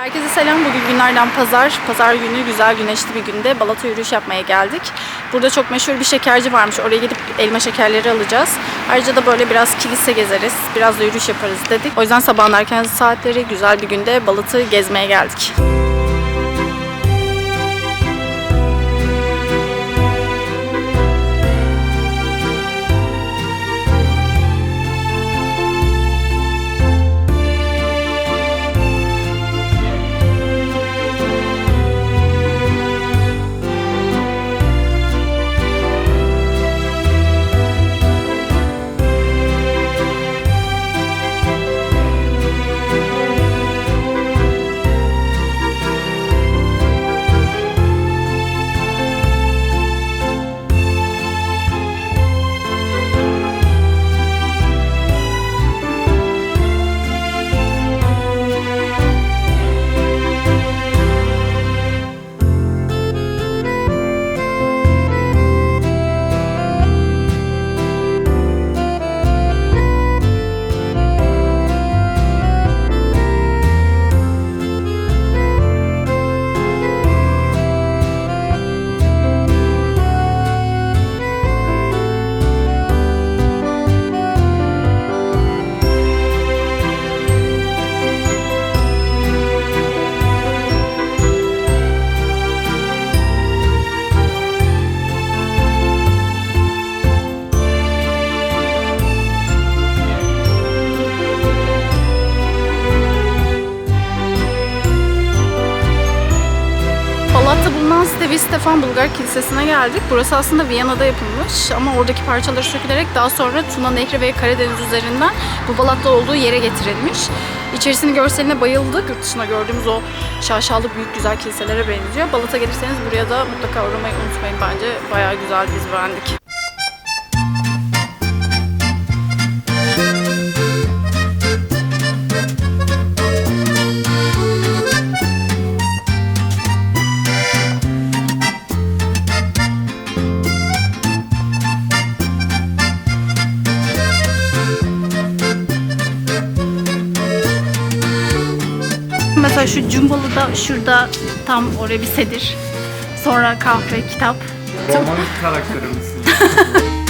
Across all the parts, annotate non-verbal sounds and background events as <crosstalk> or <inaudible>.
Herkese selam. Bugün günlerden pazar. Pazar günü güzel güneşli bir günde Balat'a yürüyüş yapmaya geldik. Burada çok meşhur bir şekerci varmış. Oraya gidip elma şekerleri alacağız. Ayrıca da böyle biraz kilise gezeriz. Biraz da yürüyüş yaparız dedik. O yüzden sabahın erken saatleri güzel bir günde Balat'ı gezmeye geldik. Balat'ta bulunan Stevi Stefan Bulgar Kilisesi'ne geldik. Burası aslında Viyana'da yapılmış ama oradaki parçaları sökülerek daha sonra Tuna Nehri ve Karadeniz üzerinden bu Balat'ta olduğu yere getirilmiş. İçerisini görseline bayıldık. Yurt dışında gördüğümüz o şaşalı büyük güzel kiliselere benziyor. Balat'a gelirseniz buraya da mutlaka uğramayı unutmayın bence. Bayağı güzel biz beğendik. Mesela şu Cumbalı'da şurada tam oraya bir sedir. Sonra kahve, kitap. Roman karakteri misin? <laughs>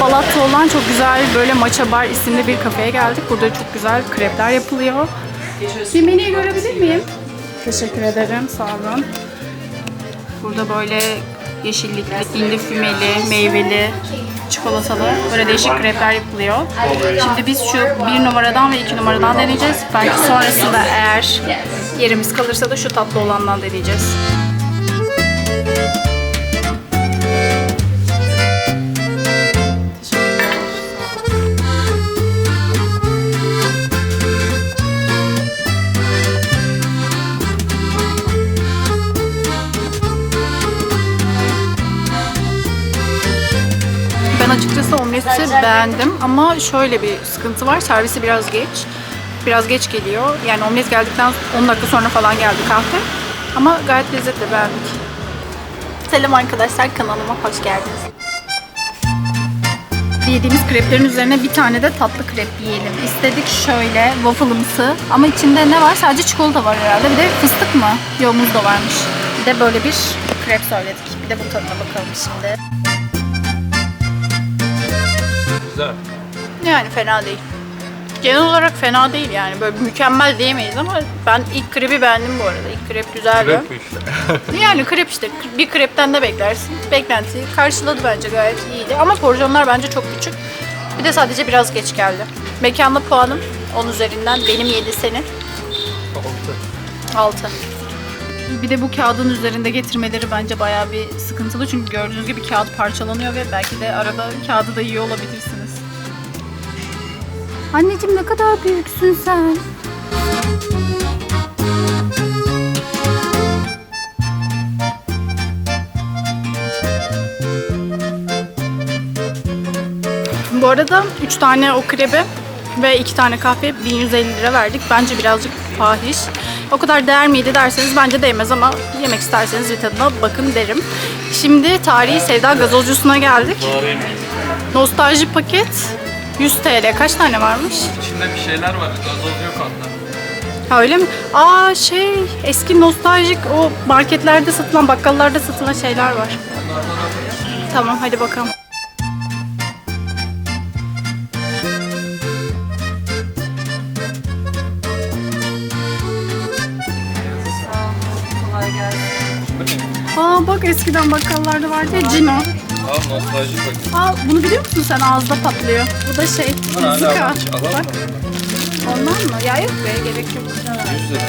Balat'ta olan çok güzel böyle Maça Bar isimli bir kafeye geldik. Burada çok güzel krepler yapılıyor. Bir menüyü görebilir miyim? Teşekkür ederim. Sağ olun. Burada böyle yeşillikli, indi fümeli, meyveli, çikolatalı böyle değişik krepler yapılıyor. Şimdi biz şu bir numaradan ve iki numaradan deneyeceğiz. Belki sonrasında eğer yerimiz kalırsa da şu tatlı olandan deneyeceğiz. Açıkçası omleti beğendim ama şöyle bir sıkıntı var. Servisi biraz geç. Biraz geç geliyor. Yani omlet geldikten 10 dakika sonra falan geldi kahve. Ama gayet lezzetli beğendik. Selam arkadaşlar kanalıma hoş geldiniz. Yediğimiz kreplerin üzerine bir tane de tatlı krep yiyelim. İstedik şöyle waffle'ımsı ama içinde ne var? Sadece çikolata var herhalde. Bir de fıstık mı? Yok muz da varmış. Bir de böyle bir krep söyledik. Bir de bu tadına bakalım şimdi. Güzel. Yani fena değil. Genel olarak fena değil yani. Böyle mükemmel diyemeyiz ama ben ilk krepi beğendim bu arada. İlk krep güzeldi. Krep işte? <laughs> Yani krep işte. Bir krepten de beklersin. Beklentiyi karşıladı bence gayet iyiydi. Ama porsiyonlar bence çok küçük. Bir de sadece biraz geç geldi. Mekanda puanım 10 üzerinden. Benim 7 senin. Altı. 6. Bir de bu kağıdın üzerinde getirmeleri bence bayağı bir sıkıntılı. Çünkü gördüğünüz gibi kağıt parçalanıyor ve belki de arada kağıdı da yiyor olabilirsiniz. Anneciğim ne kadar büyüksün sen. Bu arada 3 tane o krebi ve 2 tane kahve 1150 lira verdik. Bence birazcık fahiş. O kadar değer miydi derseniz bence değmez ama yemek isterseniz bir tadına bakın derim. Şimdi tarihi Sevda Gazozcusu'na geldik. Nostalji paket 100 TL. Kaç tane varmış? İçinde bir şeyler var. Gazoz yok onda. Ha öyle mi? Aa şey eski nostaljik o marketlerde satılan bakkallarda satılan şeyler var. Tamam hadi bakalım. Bak eskiden bakkallarda vardı ya Cino. Al nostalji paket. Aa bunu biliyor musun sen ağızda patlıyor. Bu da şey zıka. Alalım Bak mı? ondan mı? Ya yok be gerek yok. 100 lira.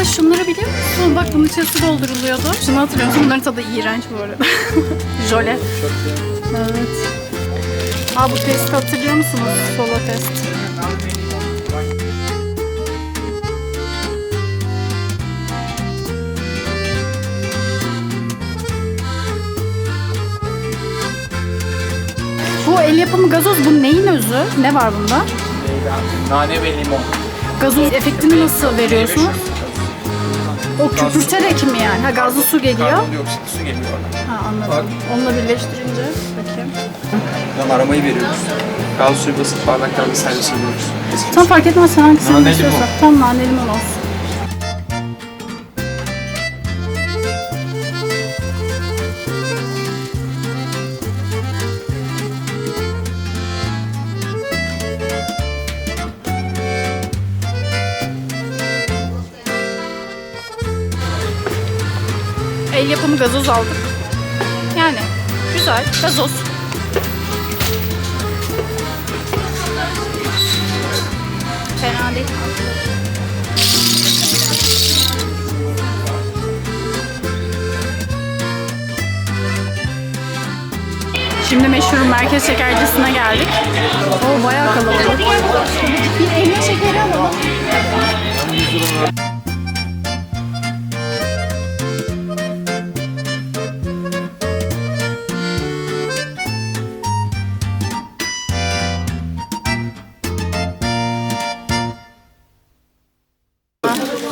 Aa şunları biliyor musun? Bak bunun içerisi dolduruluyordu. Şunu hatırlıyor musun? Bunların tadı iğrenç bu arada. <laughs> Jöle. Çok iyi. Evet. Aa bu testi hatırlıyor musunuz? Solo test. Bu el yapımı gazoz bu neyin özü? Ne var bunda? Nane ve limon. Gazoz efektini nasıl veriyorsunuz? O köpürterek mi yani? Ha gazlı su geliyor. Karbondioksit su geliyor. Ha anladım. Onunla birleştirince bakayım. Buradan aromayı veriyoruz. Gaz suyu basıp bardaklarla servis ediyoruz. Tam fark etmez sen hangisini Nane istiyorsan. Tam nane limon olsun. El yapımı gazoz aldık. Yani güzel gazoz. Fena değil. Şimdi meşhur merkez şekercisine geldik. Oo bayağı kalabalık. Bir elma şekeri alalım.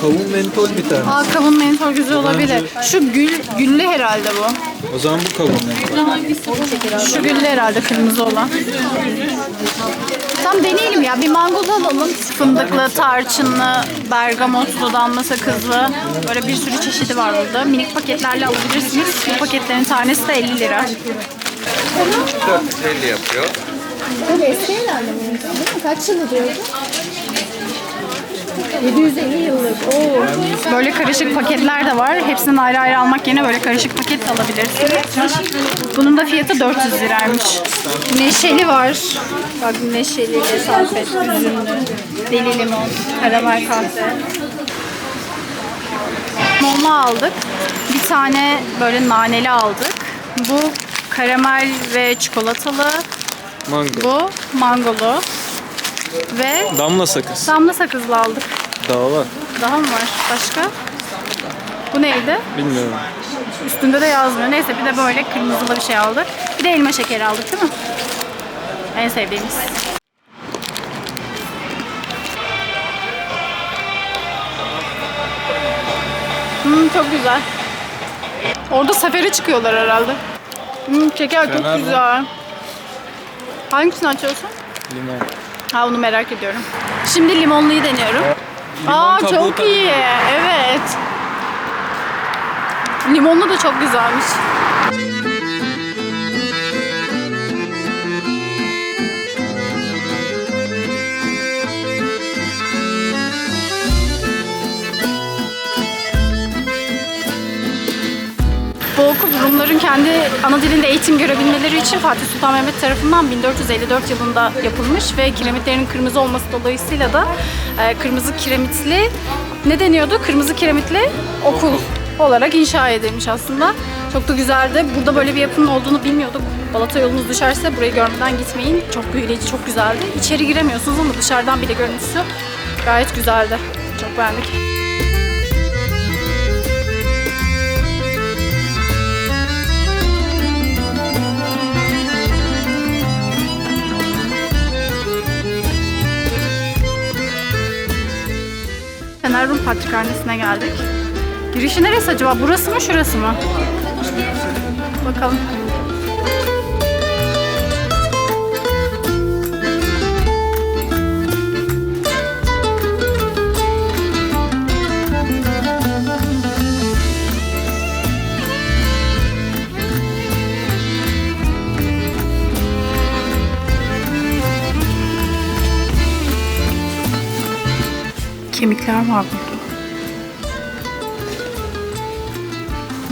Kavun mentol bir tane. Aa kavun mentol güzel olabilir. Şu gül, güllü herhalde bu. O zaman bu kavun mentol. Şu güllü herhalde kırmızı olan. Tam deneyelim ya. Bir mangoz alalım. Fındıklı, tarçınlı, bergamotlu, damla sakızlı. Böyle bir sürü çeşidi var burada. Minik paketlerle alabilirsiniz. Bu paketlerin tanesi de 50 lira. 450 yapıyor. Tabii eski mi? Kaç yılı diyordu? 750 yıllık. Oo. Böyle karışık paketler de var. Hepsini ayrı ayrı almak yerine böyle karışık paket de alabilirsiniz. Bunun da fiyatı 400 liraymış. Neşeli var. Bak neşeli, salfet, üzümlü, deli limon, karamel kahve. Limonlu aldık. Bir tane böyle naneli aldık. Bu karamel ve çikolatalı. Mango. Bu mangolu. Ve Damla sakız. damla sakızlı aldık. Daha var. Daha mı var? Başka? Bu neydi? Bilmiyorum. Üstünde de yazmıyor. Neyse bir de böyle kırmızılı bir şey aldık. Bir de elma şekeri aldık değil mi? En sevdiğimiz. Hmm, çok güzel. Orada sefere çıkıyorlar herhalde. Hmm, şeker çok Fena mı? güzel. Hangisini açıyorsun? Limon. Ha onu merak ediyorum. Şimdi limonluyu deniyorum. Limon Aa kabuğu çok tadı. iyi. Evet. Limonlu da çok güzelmiş. Okul Rumların kendi ana dilinde eğitim görebilmeleri için Fatih Sultan Mehmet tarafından 1454 yılında yapılmış ve kiremitlerin kırmızı olması dolayısıyla da e, kırmızı kiremitli ne deniyordu? Kırmızı kiremitli okul olarak inşa edilmiş aslında. Çok da güzeldi. Burada böyle bir yapının olduğunu bilmiyorduk. Balata yolunuz düşerse burayı görmeden gitmeyin. Çok büyüleyici, çok güzeldi. İçeri giremiyorsunuz ama dışarıdan bile görüntüsü gayet güzeldi. Çok beğendik. Fener Rum Patrikhanesi'ne geldik. Girişi neresi acaba? Burası mı şurası mı? Bakalım. Kemikler var burada.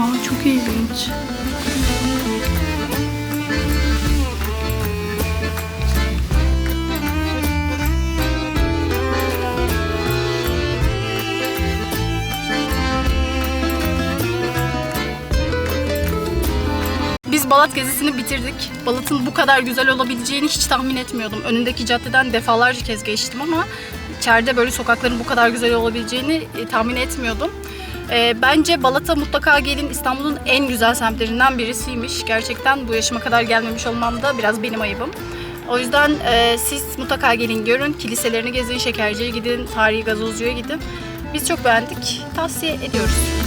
Aa, çok ilginç. Biz Balat gezisini bitirdik. Balat'ın bu kadar güzel olabileceğini hiç tahmin etmiyordum. Önündeki caddeden defalarca kez geçtim ama içeride böyle sokakların bu kadar güzel olabileceğini e, tahmin etmiyordum. E, bence Balat'a mutlaka gelin. İstanbul'un en güzel semtlerinden birisiymiş. Gerçekten bu yaşıma kadar gelmemiş olmam da biraz benim ayıbım. O yüzden e, siz mutlaka gelin görün. Kiliselerini gezin, şekerciye gidin, tarihi gazozcuya gidin. Biz çok beğendik. Tavsiye ediyoruz.